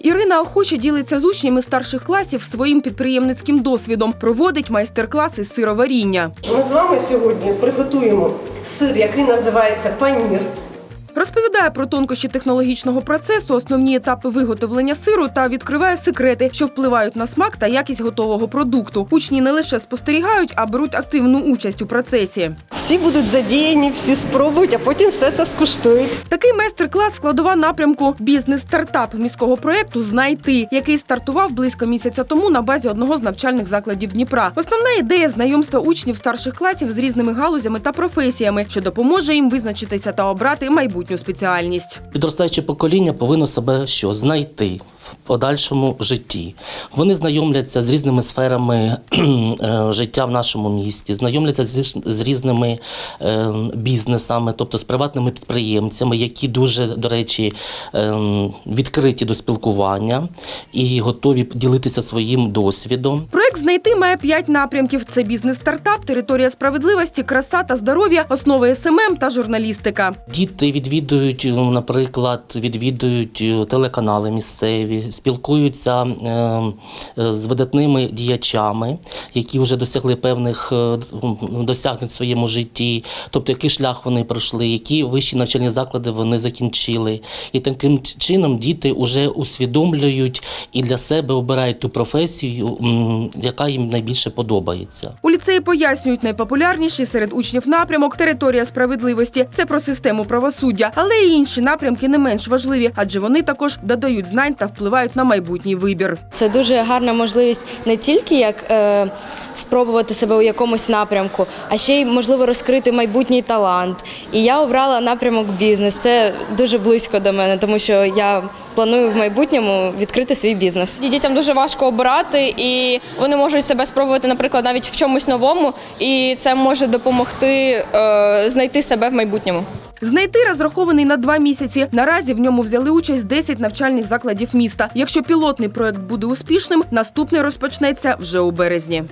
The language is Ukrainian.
Ірина охоче ділиться з учнями старших класів своїм підприємницьким досвідом. Проводить майстер-класи сироваріння. Ми з вами сьогодні приготуємо сир, який називається панір. Розповідає про тонкощі технологічного процесу, основні етапи виготовлення сиру та відкриває секрети, що впливають на смак та якість готового продукту. Учні не лише спостерігають, а беруть активну участь у процесі. Всі будуть задіяні, всі спробують, а потім все це скуштують. Такий майстер-клас складова напрямку бізнес-стартап міського проєкту Знайти, який стартував близько місяця тому на базі одного з навчальних закладів Дніпра. Основна ідея знайомства учнів старших класів з різними галузями та професіями, що допоможе їм визначитися та обрати майбутню спеціальність. Підростаюче покоління повинно себе що знайти в подальшому житті. Вони знайомляться з різними сферами е, життя в нашому місті, знайомляться з, різними е, бізнесами, тобто з приватними підприємцями, які дуже, до речі, е, відкриті до спілкування і готові ділитися своїм досвідом. Проект знайти має п'ять напрямків: це бізнес-стартап, територія справедливості, краса та здоров'я, основи СММ та журналістика. Діти відвідують, е, наприклад, відвідують е, телеканали місцеві, спілкуються е, е, з видатними діячами, які вже досягли певних досягнень в своєму житті, тобто який шлях вони пройшли, які вищі навчальні заклади вони закінчили. І таким чином діти вже усвідомлюють і для себе обирають ту професію, яка їм найбільше подобається. У ліцеї пояснюють найпопулярніший серед учнів напрямок територія справедливості. Це про систему правосуддя, але й інші напрямки не менш важливі, адже вони також додають знань та впливають на майбутній вибір. Це дуже гарна можливість не тільки як е, спробувати себе у якомусь напрямку, а ще й можливо розкрити майбутній талант. І я обрала напрямок бізнес. Це дуже близько до мене, тому що я планую в майбутньому відкрити свій бізнес. І Дітям дуже важко обирати, і вони можуть себе спробувати, наприклад, навіть в чомусь новому, і це може допомогти е, знайти себе в майбутньому. Знайти розрахований на два місяці. Наразі в ньому взяли участь 10 навчальних закладів міста. Якщо пілотний проект буде успішним, наступний розпочнеться вже у березні.